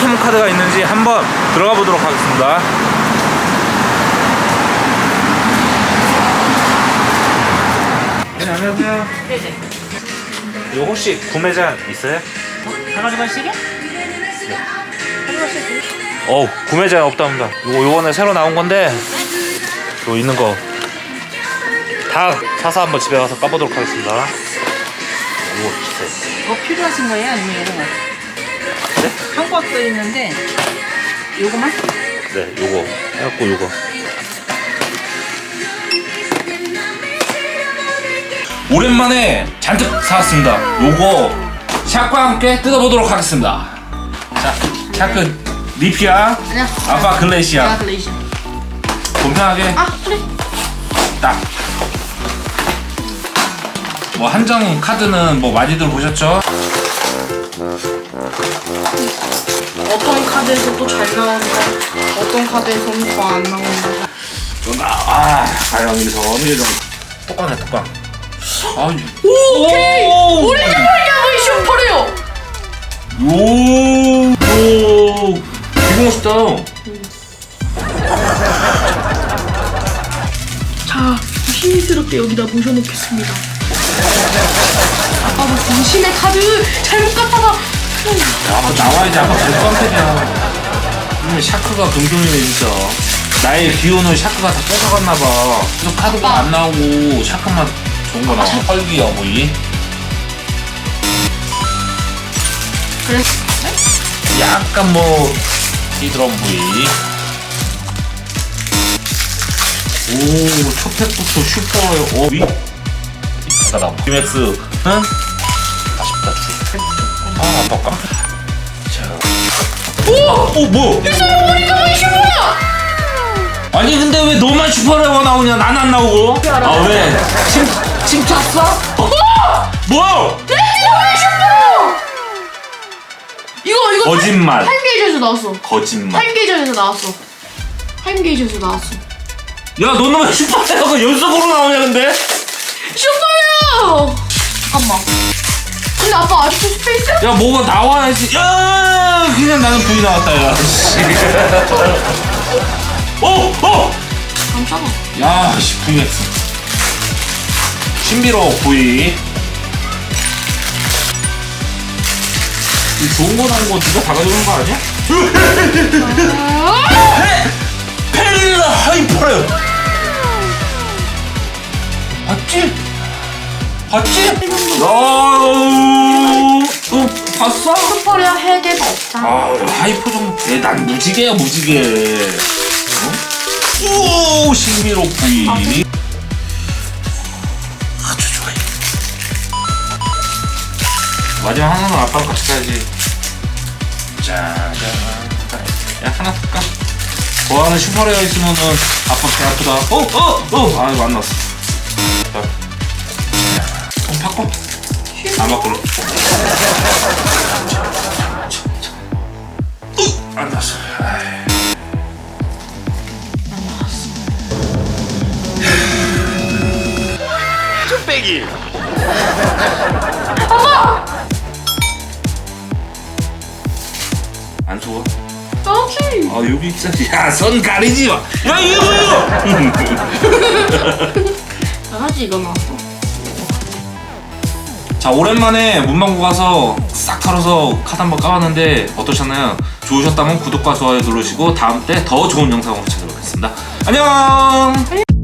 포켓몬 카드가 있는지 한번 들어가 보도록 하겠습니다. 네, 안녕하세요. 네네. 이거 혹시 구매자 있어요? 가가지고 하시게? 어, 구매자 없답니다. 이거 요번에 새로 나온 건데, 요 있는 거 다 사서 한번 집에 가서 까보도록 하겠습니다. 이거 주세요. 뭐 필요하신 거예요? 아니면 이거? 네? 써 있는데 요거만? 네, 요거 해갖고 요거. 오랜만에 잔뜩 사왔습니다. 요거 샷과 함께 뜯어보도록 하겠습니다. 자, 샤크 리피아, 아니야. 아빠 글레이시아. 글레이시아. 공평하게 아 그래. 딱. 뭐 한정 카드는 뭐 많이들 보셨죠? 어떤 카드에서 또 잘 나온다. 어떤 카드에서는 더 안 나온다. 좀 아, 가영이서 어미를 뚜껑에 뚜껑. 아, 오케이. 오! 우리 주말기하고 슈퍼래요. 오, 오, 되게 멋있다. 자, 조심스럽게 여기다 모셔놓겠습니다. 아빠도 중심의 카드 잘못 갖다가. 야, 아빠 나와야지. 아빠 개깜짝이야. 음, 샤크가 금종이네 진짜. 나의 기운을 샤크가 다 뺏어갔나봐. 그래서 카드가. 안 나오고 샤크만 좋은 거 나와. 펄기 어머니. 그래. 약간 뭐 이드럼 부위. 오, 첫 팩부터 슈퍼요. 오, 위. 가다. 디맥스. 응? 아쉽다. 주. 아, 아빠까. 자. 오, 오, 뭐? 우리가 왜 슈퍼야? 아니 근데 왜 너만 슈퍼레어가 나오냐? 난 안 나오고. 아 왜? 침, 침 찼어? 어! 뭐? 왜 슈퍼야? 이거 이거 거짓말. 타임게이저에서 나왔어. 거짓말. 타임게이저에서 나왔어. 타임게이저에서 나왔어. 야, 너는 왜 슈퍼레어가 연속으로 나오냐 근데? 슈퍼야! 잠깐만. 근데 아빠 아직도 스페이스? 야 뭐가 나와야지 야 그냥 나는 부이 나왔다 야 씨. 오! 오! 깜짝아. 야씨 부이했어 신비로워 부이 이 좋은 거 나온 거다 가져오는 거 아니야? 페릴라 하이퍼레 봤지? 봤지? 야, 어, 봤어? 슈퍼야 헤드가 없잖아. 아, 하이퍼 좀, 해. 난 무지개야, 무지개. 어? 오, 부위. 아주 좋아요. 마지막 하나는 아빠랑 같이 가야지. 짜잔. 야, 하나 쓸까? 좋아하는 슈퍼레어 있으면은 아빠 배 아프다. 어, 어, 어! 아이고, 안 났어. 자. 좀 바꿔. 안 났어. 아이. 안? 나지. 아 여기 있어야지. 야선 가리지 마. 야 이거 이거. 나지 이거 나왔어. 자 오랜만에 문방구 가서 싹 털어서 카드 한번 까봤는데 어떠셨나요? 좋으셨다면 구독과 좋아요 누르시고 다음 때 더 좋은 영상으로 찾아뵙겠습니다. 안녕.